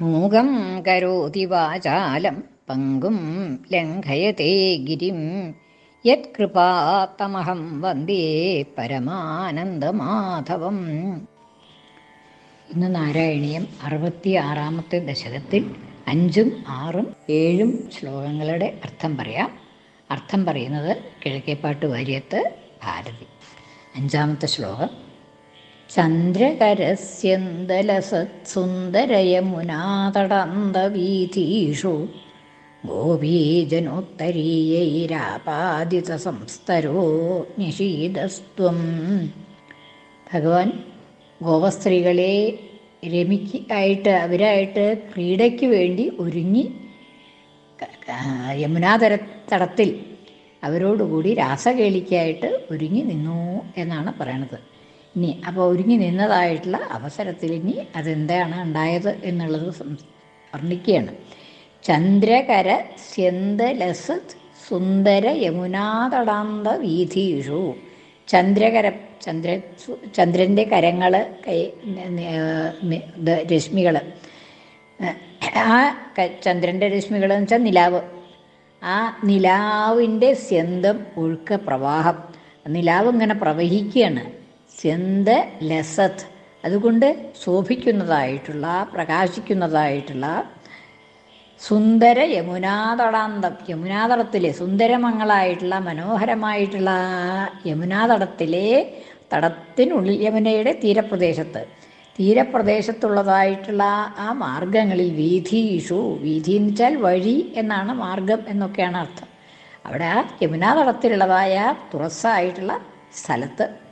മൂകം കരോതി വാചാലം പങ്കും ലംഘയത്തെ ഗിരിം. യത്കൃപാത്തമഹം വന്ദേ പരമാനന്ദമാധവം. ഇന്ന് നാരായണീയം അറുപത്തി ആറാമത്തെ ദശകത്തിൽ അഞ്ചും ആറും ഏഴും ശ്ലോകങ്ങളുടെ അർത്ഥം പറയാം. അർത്ഥം പറയുന്നത് കിഴക്കേപ്പാട്ട് വാര്യത്ത് ഭാരതി. അഞ്ചാമത്തെ ശ്ലോകം. ചന്ദ്രകരസ്യന്തലസത്സുന്ദരയമുനാതടന്തവീഥീഷു. ഗോപീജനോത്തരീയൈരാപാദിതസംസ്തരോ നിഷീദസ്ത്വം ഭഗവാൻ ഗോപസ്ത്രീകളെ രമിക്ക് ആയിട്ട് അവരായിട്ട് ക്രീഡയ്ക്ക് വേണ്ടി ഒരുങ്ങി യമുനാതര തടത്തിൽ അവരോടുകൂടി രാസകേളിക്കായിട്ട് ഒരുങ്ങി നിന്നു എന്നാണ് പറയണത്. ഇനി അപ്പോൾ ഒരുങ്ങി നിന്നതായിട്ടുള്ള അവസരത്തിൽ ഇനി അതെന്താണ് ഉണ്ടായത് എന്നുള്ളത് വർണിക്കുകയാണ്. ചന്ദ്രകര സ്യന്തലസത് സുന്ദര യമുനാതടാന്ത വീഥീഷു. ചന്ദ്രകര ചന്ദ്ര ചന്ദ്രന്റെ കരങ്ങൾ കൈ രശ്മികൾ ആ ചന്ദ്രന്റെ രശ്മികൾ എന്ന് വെച്ചാൽ നിലാവ്. ആ നിലാവിന്റെ സ്യന്തം ഒഴുക്ക പ്രവാഹം നിലാവ് ഇങ്ങനെ പ്രവഹിക്കുകയാണ്. സ്യന്ത ലസത്. അതുകൊണ്ട് ശോഭിക്കുന്നതായിട്ടുള്ള പ്രകാശിക്കുന്നതായിട്ടുള്ള സുന്ദര യമുനാതടാന്തം. യമുനാതടത്തിലെ സുന്ദരമങ്ങളായിട്ടുള്ള മനോഹരമായിട്ടുള്ള യമുനാതടത്തിലെ തടത്തിനുള്ളിൽ യമുനയുടെ തീരപ്രദേശത്ത്. തീരപ്രദേശത്തുള്ളതായിട്ടുള്ള ആ മാർഗങ്ങളിൽ വീഥീഷു വീഥി എന്ന് വെച്ചാൽ വഴി എന്നാണ് മാർഗം എന്നൊക്കെയാണ് അർത്ഥം. അവിടെ ആ യമുനാതടത്തിലുള്ളതായ തുറസ്സായിട്ടുള്ള സ്ഥലത്ത്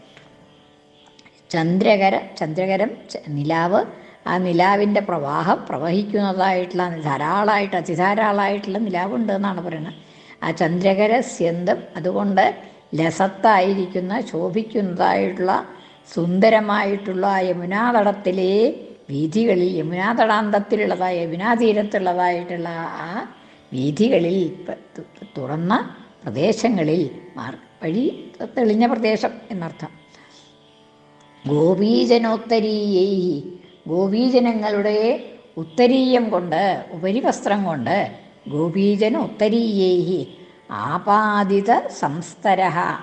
ചന്ദ്രകര ചന്ദ്രകരം നിലാവ്. ആ നിലാവിന്റെ പ്രവാഹം പ്രവഹിക്കുന്നതായിട്ടുള്ള ധാരാളമായിട്ട് അതിധാരാളമായിട്ടുള്ള നിലാവുണ്ട് എന്നാണ് പറയുന്നത്. ആ ചന്ദ്രകര സ്യന്തം അതുകൊണ്ട് ലസത്തായിരിക്കുന്ന ശോഭിക്കുന്നതായിട്ടുള്ള സുന്ദരമായിട്ടുള്ള യമുനാതടത്തിലെ വീഥികളിൽ യമുനാതടാന്തത്തിലുള്ളതായ യമുനാതീരത്തുള്ളതായിട്ടുള്ള ആ വീഥികളിൽ തുറന്ന പ്രദേശങ്ങളിൽ മാർ വഴി തെളിഞ്ഞ പ്രദേശം എന്നർത്ഥം. ഗോപീജനോത്തരീയൈ. ഗോപീജനങ്ങളുടെ ഉത്തരീയം കൊണ്ട് ഉപരിവസ്ത്രം കൊണ്ട് ഗോപീജന ഉത്തരീയേഹി ആപാദിത സംസ്തര.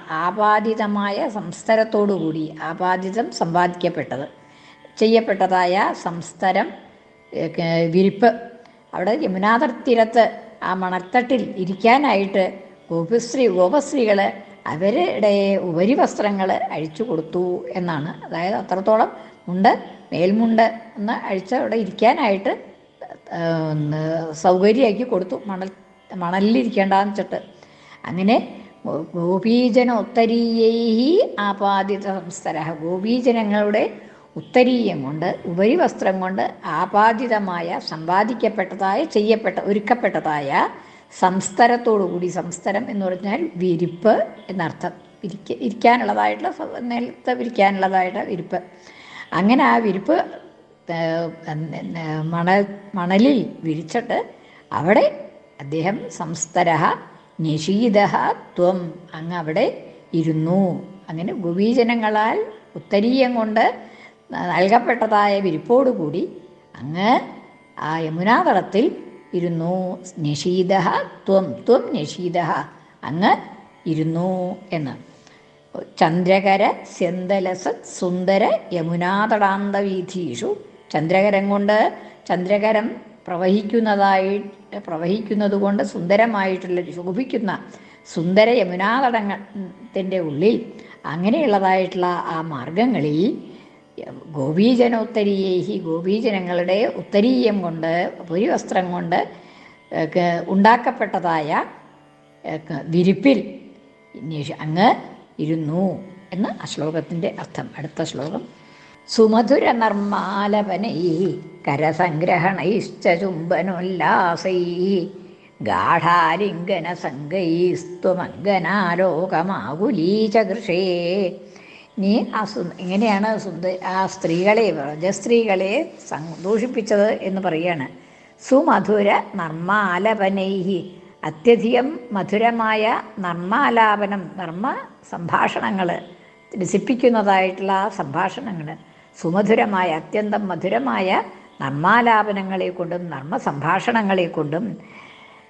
ആപാദിതമായ സംസ്തരത്തോടുകൂടി ആപാദിതം സമ്പാദിക്കപ്പെട്ടത് ചെയ്യപ്പെട്ടതായ സംസ്തരം വിരിപ്പ്. അവിടെ യമുനാതർ തീരത്ത് ആ മണത്തട്ടിൽ ഇരിക്കാനായിട്ട് ഗോപശ്രീ ഗോപശ്രീകൾ അവരുടെ ഉപരിവസ്ത്രങ്ങൾ അഴിച്ചു കൊടുത്തു എന്നാണ്. അതായത് അത്രത്തോളം മുണ്ട് മേൽമുണ്ട് ഒന്ന് അഴിച്ച് അവിടെ ഇരിക്കാനായിട്ട് സൗകര്യമാക്കി കൊടുത്തു. മണൽ മണലിലിരിക്കേണ്ടെന്ന് വെച്ചിട്ട്. അങ്ങനെ ഗോപീജന ഉത്തരീയൈഹി ആപാദിത സംസ്ഥര ഗോപീജനങ്ങളുടെ ഉത്തരീയം കൊണ്ട് ഉപരിവസ്ത്രം കൊണ്ട് ആപാദിതമായ സമ്പാദിക്കപ്പെട്ടതായ ചെയ്യപ്പെട്ട ഒരുക്കപ്പെട്ടതായ സംസ്തരത്തോടുകൂടി സംസ്തരം എന്ന് പറഞ്ഞാൽ വിരിപ്പ് എന്നർത്ഥം. വിരിക്ക ഇരിക്കാനുള്ളതായിട്ടുള്ള നിലത്ത് വിരിക്കാനുള്ളതായിട്ട് വിരിപ്പ്. അങ്ങനെ ആ വിരിപ്പ് മണൽ മണലിൽ വിരിച്ചിട്ട് അവിടെ അദ്ദേഹം സംസ്തര നിഷീദ ത്വം അങ്ങ് അവിടെ ഇരുന്നു. അങ്ങനെ ഗോപീജനങ്ങളാൽ ഉത്തരീയം കൊണ്ട് നൽകപ്പെട്ടതായ വിരിപ്പോടുകൂടി അങ്ങ് ആ യമുനാതളത്തിൽ ഇരുന്നു നിഷീദ ത്വം ത്വം നിഷീദ അങ്ങ് ഇരുന്നു എന്ന്. ചന്ദ്രകര സെന്തലസ സുന്ദര യമുനാതടാന്ത വീഥീഷു ചന്ദ്രകരം കൊണ്ട് ചന്ദ്രകരം പ്രവഹിക്കുന്നതായി പ്രവഹിക്കുന്നത് കൊണ്ട് സുന്ദരമായിട്ടുള്ള ശോഭിക്കുന്ന സുന്ദര യമുനാതടങ്ങത്തിന്റെ ഉള്ളിൽ അങ്ങനെയുള്ളതായിട്ടുള്ള ആ മാർഗങ്ങളിൽ ഗോപീജനോത്തരീയേഹി ഗോപീജനങ്ങളുടെ ഉത്തരീയം കൊണ്ട് പുരിവസ്ത്രം കൊണ്ട് ഉണ്ടാക്കപ്പെട്ടതായ വിരിപ്പിൽ അങ്ങ് ഇരുന്നു എന്ന് ആ ശ്ലോകത്തിന്റെ അർത്ഥം. അടുത്ത ശ്ലോകം. സുമധുര നിർമാലപനൈ കരസംഗ്രഹണൈശ്ച ചുംബനോല്ലാസൈ ഗാഠാലിംഗന സംഗൈസ്ത്വമംഗനാലോകമാകുലീചകൃഷേ നീ ആ സു എങ്ങനെയാണ് സുന്ദ ആ സ്ത്രീകളെ വ്രജസ്ത്രീകളെ സന്തോഷിപ്പിച്ചത് എന്ന് പറയാണ്. സുമധുര നർമാലപനൈഹി. അത്യധികം മധുരമായ നർമാലാപനം നർമ്മ സംഭാഷണങ്ങൾ രസിപ്പിക്കുന്നതായിട്ടുള്ള ആ സംഭാഷണങ്ങൾ സുമധുരമായ അത്യന്തം മധുരമായ നർമാലാപനങ്ങളെ കൊണ്ടും നർമ്മ സംഭാഷണങ്ങളെ കൊണ്ടും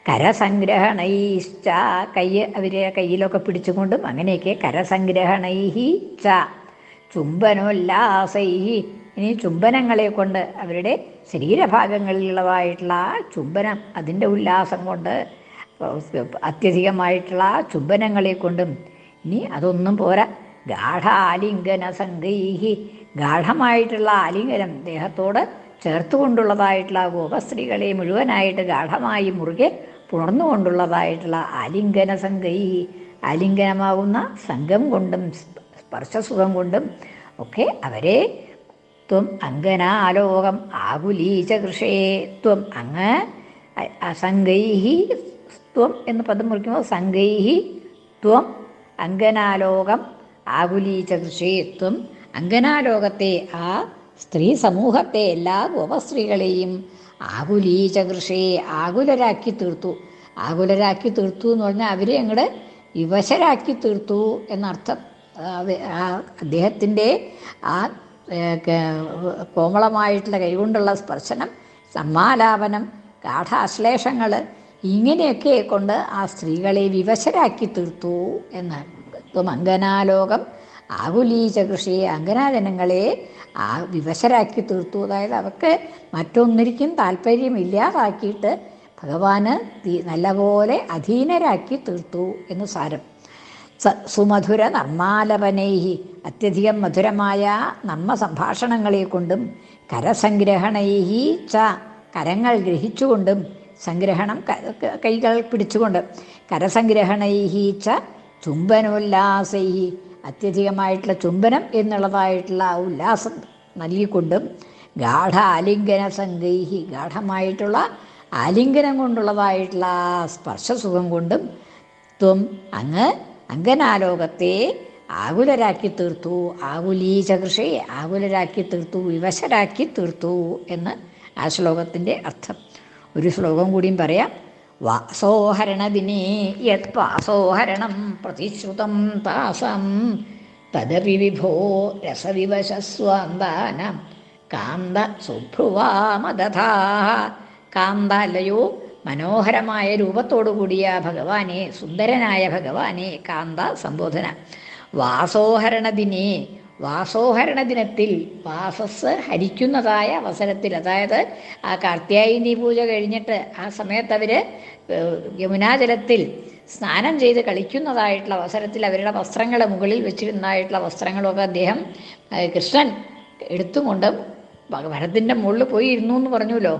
കരസംഗ്രഹണൈശ്ച. കൈ അവരെ കയ്യിലൊക്കെ പിടിച്ചുകൊണ്ടും അങ്ങനെയൊക്കെ കരസംഗ്രഹണൈഹി ച. ചുംബനോല്ലാസൈഹി. ഇനി ചുംബനങ്ങളെ കൊണ്ട് അവരുടെ ശരീരഭാഗങ്ങളിലുള്ളതായിട്ടുള്ള ചുംബനം അതിന്റെ ഉല്ലാസം കൊണ്ട് അത്യധികമായിട്ടുള്ള ചുംബനങ്ങളെ കൊണ്ടും ഇനി അതൊന്നും പോരാ. ഗാഠാലിംഗന സംഗൈഹി ഗാഠമായിട്ടുള്ള ആലിംഗനം ദേഹത്തോട് ചേർത്തുകൊണ്ടുള്ളതായിട്ടുള്ള ഗോപസ്ത്രീകളെ മുഴുവനായിട്ട് ഗാഠമായി മുറുകെ പുണർന്നുകൊണ്ടുള്ളതായിട്ടുള്ള ആലിംഗന സംഘി ആലിംഗനമാകുന്ന സംഘം കൊണ്ടും സ്പർശസുഖം കൊണ്ടും ഒക്കെ അവരെ ത്വം അങ്കനാലോകം ആകുലീച കൃഷേ ത്വം അങ്ങ് അസംഗൈഹി ത്വം എന്ന് പദം മുറിക്കുമ്പോൾ സംഗൈഹി ത്വം അങ്കനാലോകം ആകുലീച കൃഷേ ത്വം. അങ്കനാലോകത്തെ ആ സ്ത്രീ സമൂഹത്തെ എല്ലാ ഗോപസ്ത്രീകളെയും ആകുലീച കൃഷിയെ ആകുലരാക്കി തീർത്തു. ആകുലരാക്കി തീർത്തു എന്ന് പറഞ്ഞാൽ അവരെ ഞങ്ങളുടെ വിവശരാക്കി തീർത്തു എന്നർത്ഥം. അദ്ദേഹത്തിന്റെ ആ കോമളമായിട്ടുള്ള കൈകൊണ്ടുള്ള സ്പർശനം സമ്മാലാപനം ഗാഠാശ്ലേഷങ്ങൾ ഇങ്ങനെയൊക്കെ കൊണ്ട് ആ സ്ത്രീകളെ വിവശരാക്കി തീർത്തു എന്നാണ്. ഇപ്പം അങ്കനാലോകം കൃഷി അങ്കനാജനങ്ങളെ ആ വിവശരാക്കി തീർത്തു. അതായത് അവർക്ക് മറ്റൊന്നിരിക്കും താല്പര്യമില്ലാതാക്കിയിട്ട് ഭഗവാന് നല്ലപോലെ അധീനരാക്കി തീർത്തു എന്ന് സാരം. സുമധുര നർമാലപനൈഹി അത്യധികം മധുരമായ നർമ്മ സംഭാഷണങ്ങളെ കൊണ്ടും കരസംഗ്രഹണൈഹി ച കരങ്ങൾ ഗ്രഹിച്ചുകൊണ്ടും സംഗ്രഹണം കൈകൾ പിടിച്ചുകൊണ്ട് കരസംഗ്രഹണൈഹി ച ചുംബനോല്ലാസൈഹി അത്യധികമായിട്ടുള്ള ചുംബനം എന്നുള്ളതായിട്ടുള്ള ആ ഉല്ലാസം നൽകിക്കൊണ്ടും ഗാഠ ആലിംഗന സംഗൈഹി ഗാഠമായിട്ടുള്ള ആലിംഗനം കൊണ്ടുള്ളതായിട്ടുള്ള ആ സ്പർശസുഖം കൊണ്ടും ത്വം അങ്ങ് അങ്കനാലോകത്തെ ആകുലരാക്കി തീർത്തു ആകുലീച കൃഷി ആകുലരാക്കി തീർത്തു വിവശരാക്കി തീർത്തു എന്ന് ആ ശ്ലോകത്തിന്റെ അർത്ഥം. ഒരു ശ്ലോകം കൂടിയും പറയാം. വാസോഹരണദിനേ യത് പാസോഹരണം പ്രതിശ്രുതം താസം തദപി വിഭോ രസവിവശസ്വാന്താനം. കാന്ത സുഭ്രുവാമദധാ. കാന്താലയോ മനോഹരമായ രൂപത്തോടുകൂടിയ ഭഗവാനെ സുന്ദരനായ ഭഗവാനെ കാന്ത സംബോധന. വാസോഹരണദിനെ വാസോഹരണ ദിനത്തിൽ വാസസ് ഹരിക്കുന്നതായ അവസരത്തിൽ അതായത് ആ കാർത്യായിനി പൂജ കഴിഞ്ഞിട്ട് ആ സമയത്ത് അവർ യമുനാജലത്തിൽ സ്നാനം ചെയ്ത് കളിക്കുന്നതായിട്ടുള്ള അവസരത്തിൽ അവരുടെ വസ്ത്രങ്ങൾ മുകളിൽ വെച്ചിരുന്നതായിട്ടുള്ള വസ്ത്രങ്ങളൊക്കെ അദ്ദേഹം കൃഷ്ണൻ എടുത്തുകൊണ്ട് ഭരത്തിന്റെ മുകളിൽ പോയി ഇരുന്നു എന്ന് പറഞ്ഞുല്ലോ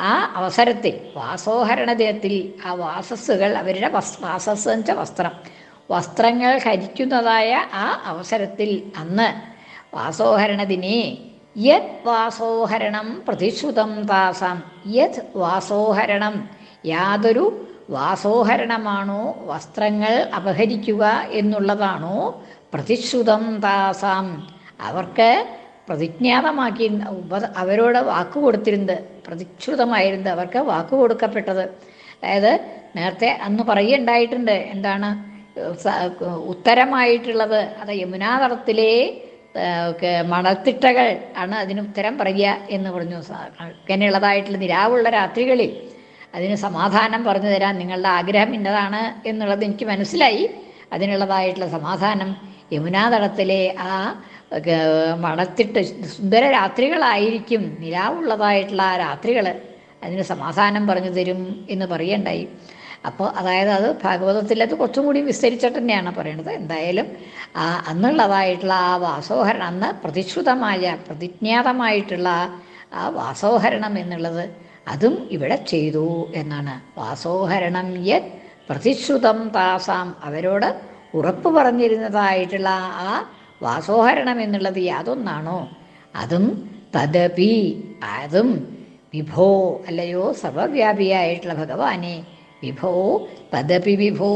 ആ അവസരത്തിൽ വാസോഹരണ ദിനത്തിൽ ആ വാസസ്സുകൾ അവരുടെ വസ് വാസസ് വെച്ച വസ്ത്രം. വസ്ത്രങ്ങൾ ഹരിക്കുന്നതായ ആ അവസരത്തിൽ അന്ന് വാസോഹരണദിനെ യത് വാസോഹരണം പ്രതിശ്രുതം താസാം. യത് വാസോഹരണം യാതൊരു വാസോഹരണമാണോ വസ്ത്രങ്ങൾ അപഹരിക്കുക എന്നുള്ളതാണോ പ്രതിശ്രുതം താസാം. അവർക്ക് പ്രതിജ്ഞാതമാക്കി ഉപ അവരോട് വാക്ക് കൊടുത്തിരുന്നത് പ്രതിശ്രുതമായിരുന്നത് അവർക്ക് വാക്ക് കൊടുക്കപ്പെട്ടത്. അതായത് നേരത്തെ അന്ന് പറയുണ്ടായിട്ടുണ്ട് എന്താണ്? ഉത്തരമായിട്ടുള്ളത് അത് യമുനാതടത്തിലെ മണത്തിട്ടകൾ ആണ് അതിന് ഉത്തരം പറയുക എന്ന് പറഞ്ഞു. ഇങ്ങനെയുള്ളതായിട്ടുള്ള നിരാവുള്ള രാത്രികളിൽ അതിന് സമാധാനം പറഞ്ഞു തരാൻ നിങ്ങളുടെ ആഗ്രഹം ഇന്നതാണ് എന്നുള്ളത് എനിക്ക് മനസ്സിലായി. അതിനുള്ളതായിട്ടുള്ള സമാധാനം യമുനാതടത്തിലെ ആ മണത്തിട്ട് സുന്ദര രാത്രികളായിരിക്കും. നിലാവുള്ളതായിട്ടുള്ള ആ രാത്രികൾ അതിന് സമാധാനം പറഞ്ഞു തരും എന്ന് പറയണ്ടായി അപ്പോൾ അതായത് അത് ഭാഗവതത്തിൽ അത് കുറച്ചും കൂടി വിസ്തരിച്ചിട്ട് തന്നെയാണ് പറയുന്നത് എന്തായാലും ആ അന്നുള്ളതായിട്ടുള്ള ആ വാസോഹരണം അന്ന് പ്രതിശ്രുതമായ പ്രതിജ്ഞാതമായിട്ടുള്ള ആ വാസോഹരണം എന്നുള്ളത് അതും ഇവിടെ ചെയ്തു എന്നാണ്. വാസോഹരണം യത് പ്രതിശ്രുതം താസാം. അവരോട് ഉറപ്പ് പറഞ്ഞിരുന്നതായിട്ടുള്ള ആ വാസോഹരണം എന്നുള്ളത് യാതൊന്നാണോ? അതും തദപി അതും വിഭോ അല്ലയോ സർവവ്യാപിയായിട്ടുള്ള ഭഗവാനെ വിഭോ തദപി വിഭോ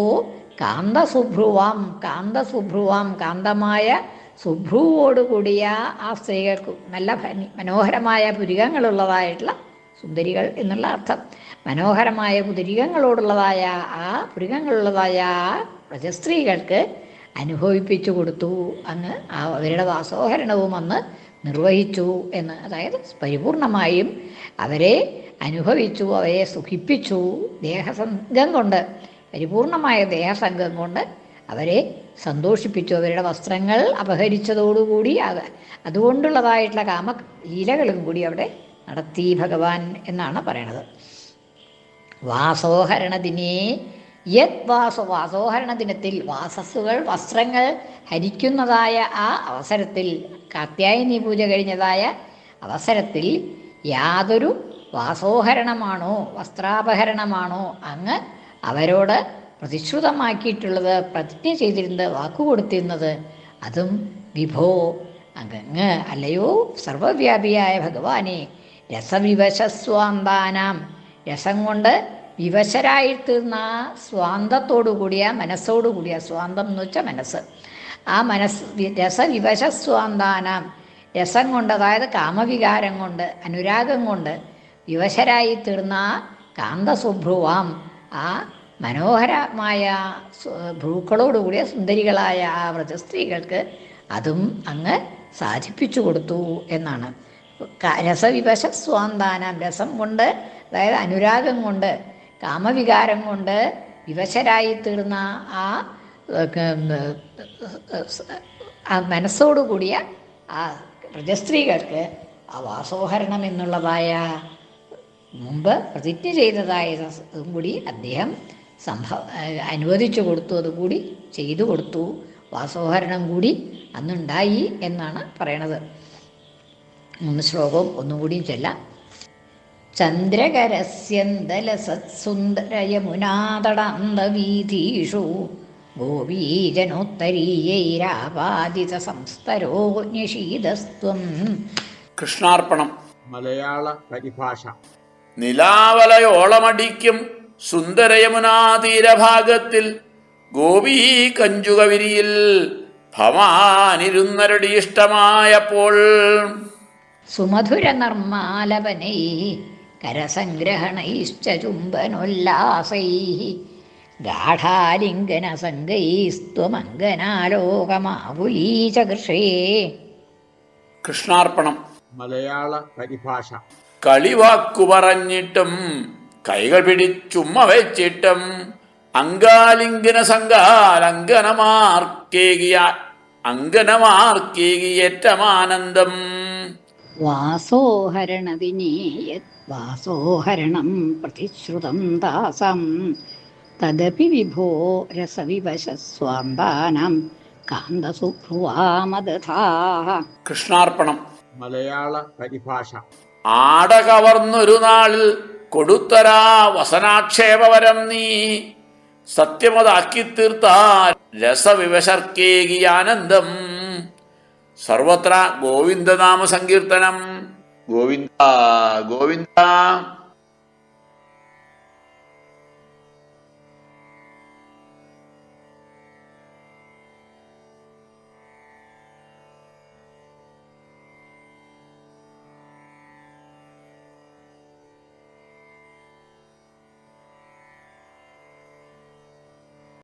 കാന്തസുഭ്രുവാം കാന്തസുഭ്രുവാം കാന്തമായ സുഭ്രുവോടുകൂടിയ ആ സ്ത്രീകൾക്ക് നല്ല മനോഹരമായ പുരികങ്ങളുള്ളതായിട്ടുള്ള സുന്ദരികൾ എന്നുള്ള അർത്ഥം. മനോഹരമായ പുതിരികങ്ങളോടുള്ളതായ ആ പുരികങ്ങളുള്ളതായ ആ പ്രജസ്ത്രീകൾക്ക് അനുഭവിപ്പിച്ചു കൊടുത്തു അങ്ങ് ആ അവരുടെ വാസോഹരണവും അന്ന് നിർവഹിച്ചു എന്ന്. അതായത് പരിപൂർണമായും അവരെ അനുഭവിച്ചു അവയെ സുഖിപ്പിച്ചു ദേഹസംഘം കൊണ്ട് പരിപൂർണമായ ദേഹസംഘം കൊണ്ട് അവരെ സന്തോഷിപ്പിച്ചു. അവരുടെ വസ്ത്രങ്ങൾ അപഹരിച്ചതോടുകൂടി അത് അതുകൊണ്ടുള്ളതായിട്ടുള്ള കാമ ലീലകളും കൂടി അവിടെ നടത്തി ഭഗവാൻ എന്നാണ് പറയണത്. വാസോഹരണദിനേ യത് വാസ വാസോഹരണ ദിനത്തിൽ വാസസ്സുകൾ വസ്ത്രങ്ങൾ ഹരിക്കുന്നതായ ആ അവസരത്തിൽ കാത്യായനി പൂജ കഴിഞ്ഞതായ അവസരത്തിൽ യാതൊരു വാസോഹരണമാണോ വസ്ത്രാപഹരണമാണോ അങ്ങ് അവരോട് പ്രതിശ്രുതമാക്കിയിട്ടുള്ളത് പ്രതിജ്ഞ ചെയ്തിരുന്നത് വാക്കുകൊടുത്തിരുന്നത് അതും വിഭോ അങ്ങ് അല്ലയോ സർവവ്യാപിയായ ഭഗവാനെ രസവിവശസ്വാന്താനാം. രസം കൊണ്ട് വിവശരായിത്തീർന്ന ആ സ്വാന്തത്തോടു കൂടിയ മനസ്സോടു കൂടിയ സ്വാന്തം എന്ന് വെച്ചാൽ മനസ്സ്. ആ മനസ്സ് രസവിവശസ്വാന്താനാം. രസം കൊണ്ട് അതായത് കാമവികാരം കൊണ്ട് അനുരാഗം കൊണ്ട് വിവശരായി തീർന്ന കാന്തസുഭ്രുവാം ആ മനോഹരമായ ഭ്രൂക്കളോടുകൂടിയ സുന്ദരികളായ ആ വ്രതസ്ത്രീകൾക്ക് അതും അങ്ങ് സാധിപ്പിച്ചു കൊടുത്തു എന്നാണ്. രസവിവശ സ്വാന്താനം രസം കൊണ്ട് അതായത് അനുരാഗം കൊണ്ട് കാമവികാരം കൊണ്ട് വിവശരായി തീർന്ന ആ മനസ്സോടുകൂടിയ ആ രജസ്ത്രീകൾക്ക് ആ വാസോഹരണം എന്നുള്ളതായ മുമ്പ് പ്രതിജ്ഞ ചെയ്തതായ ഇതും കൂടി അദ്ദേഹം സംഭവ അനുവദിച്ചു കൊടുത്തു അതുകൂടി ചെയ്തു കൊടുത്തു. വാസോഹരണം കൂടി അന്നുണ്ടായി എന്നാണ് പറയണത്. മൂന്ന് ശ്ലോകവും ഒന്നുകൂടിയും ചെല്ലാം. ചന്ദ്രകരസ്യന്തലസത്സുന്ദരയമുനാതടാന്തവീഥീഷു ഗോപീജനോത്തരീയൈരാപാദിത സംസ്തരോ ന്യഷീതസ്ത്വം കൃഷ്ണാർപ്പണം. മലയാള പരിഭാഷ. നിലാവലയോളമടിക്കും സുന്ദരയമുനാതീരഭാഗത്തിൽ ഗോപീ കഞ്ചുകവിരിയിൽ ഭവാനിരുന്നരുടെ ഇഷ്ടമായപ്പോൾ. സുമധുര നർമാലപനൈ കരസംഗ്രഹണൈശ്ച ചുംബനോല്ലാസൈ ഗാഠാലിംഗന സംഗൈസ്ത്വമംഗനാലോകമാകുലീചകൃഷേ കൃഷ്ണാർപ്പണം. മലയാള പരിഭാഷ. കളിവാക്കു പറഞ്ഞിട്ടും കൈകൾ പിടിച്ചുമ്മ വെച്ചിട്ടും അങ്കാലിംഗന സംഘാലങ്കനമാർക്കേകിയ അങ്കനമാർക്കേകിയേറ്റമാനന്ദം വാസോഹരണദിനേ യത് വാസോഹരണം പ്രതിശ്രുതം ദാസം. തദപി വിഭോ രസവിവശസ്വാന്താനം കാന്തസുഭ്രുവാമദധാ. കൃഷ്ണാർപ്പണം. മലയാള പരിഭാഷ. ആട കവർന്നൊരു നാളിൽ കൊടുത്തരാ വസനാക്ഷേപവരം നീ. സത്യമതാക്കി തീർത്ത രസവിവശർക്കേകി ആനന്ദം സർവത്ര ഗോവിന്ദനാമ സങ്കീർത്തനം ഗോവിന്ദ ഗോവിന്ദ.